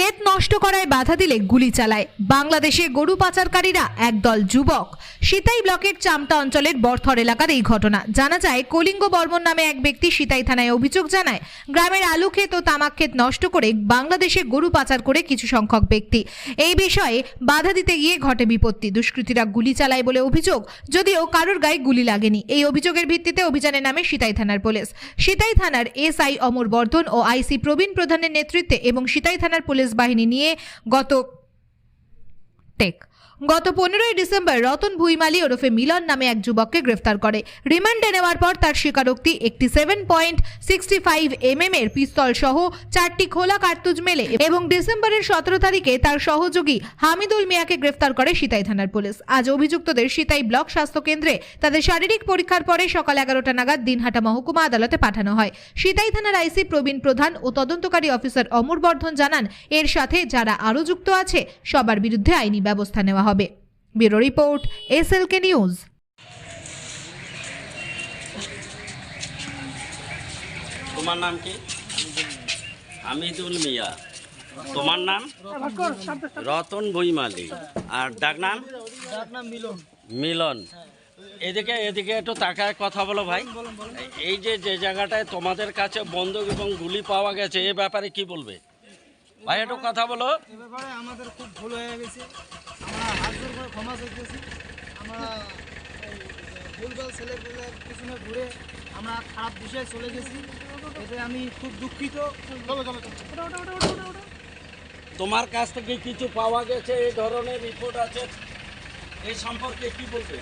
ক্ষেত নষ্ট করায় বাধা দিলে গুলি চালায়। বাংলাদেশে গরু পাচারকারীরা একদল যুবক। সিতাই ব্লকের চামটা অঞ্চলের বরথর এলাকার এই ঘটনা। জানা যায়, কলিঙ্গ বর্মন নামে এক ব্যক্তি সিতাই থানায় অভিযোগ জানায়, গ্রামের আলু ক্ষেত ও তামাক ক্ষেত নষ্ট করে বাংলাদেশে গরু পাচার করে কিছু সংখ্যক ব্যক্তি। এই বিষয়ে বাধা দিতে গিয়ে ঘটে বিপত্তি। দুষ্কৃতীরা গুলি চালায় বলে অভিযোগ, যদিও কারোর গায়ে গুলি লাগেনি। এই অভিযোগের ভিত্তিতে অভিযানের নামে সিতাই থানার পুলিশ। সিতাই থানার এসআই অমর বর্ধন ও আইসি প্রবীণ প্রধানের নেতৃত্বে এবং সিতাই থানার পুলিশ বাহিনী নিয়ে গত টেক। গত পনেরোই ডিসেম্বর রতন ভুইমালি ওরফে মিলন নামে এক যুবককে গ্রেফতার করে। রিমান্ডে নেওয়ার পর তার স্বীকারোক্তি একটি seven point sixty five MM এর পিস্তল সহ চারটি খোলা কার্তুজ মেলে এবং ডিসেম্বরের সতেরো তারিখে তার সহযোগী হামিদুল মিয়াকে গ্রেফতার করে সিতাই থানার পুলিশ। আজ অভিযুক্তদের সিতাই ব্লক স্বাস্থ্য কেন্দ্রে তাদের শারীরিক পরীক্ষার পরে সকাল এগারোটা নাগাদ দিনহাটা মহকুমা আদালতে পাঠানো হয়। সিতাই থানার আইসি প্রবীণ প্রধান ও তদন্তকারী অফিসার অমর বর্ধন জানান, এর সাথে যারা আরও যুক্ত আছে, সবার বিরুদ্ধে আইনি ব্যবস্থা নেওয়া হবে। Bureau report, SLK news. তোমার নাম কি? আমি হামিদুল মিয়া। তোমার নাম? রতন বইমালি আর ডাক নাম? মিলন মিলন। এদিকে এদিকে একটু তাকায় কথা বলো ভাই। এই যে যে জায়গাটায় তোমাদের কাছে বন্দুক এবং গুলি পাওয়া গেছে, এ ব্যাপারে কি বলবে? ভাই একটু কথা বলো। এ ব্যাপারে আমাদের খুব ভুল হয়ে গেছে। আমরা হাত জোর করে ক্ষমা চাইতেছি। আমরা এই ভুলভাল ছেলেপেলের পিছনে ঘুরে আমরা খারাপ বিষয়ে চলে গেছি। এতে আমি খুব দুঃখিত। চলো চলো চলো। ওটা ওটা ওটা ওটা ওটা। তোমার কাছ থেকে কিছু পাওয়া গেছে এই ধরনের রিপোর্ট আছে। এই সম্পর্কে কি বলবে?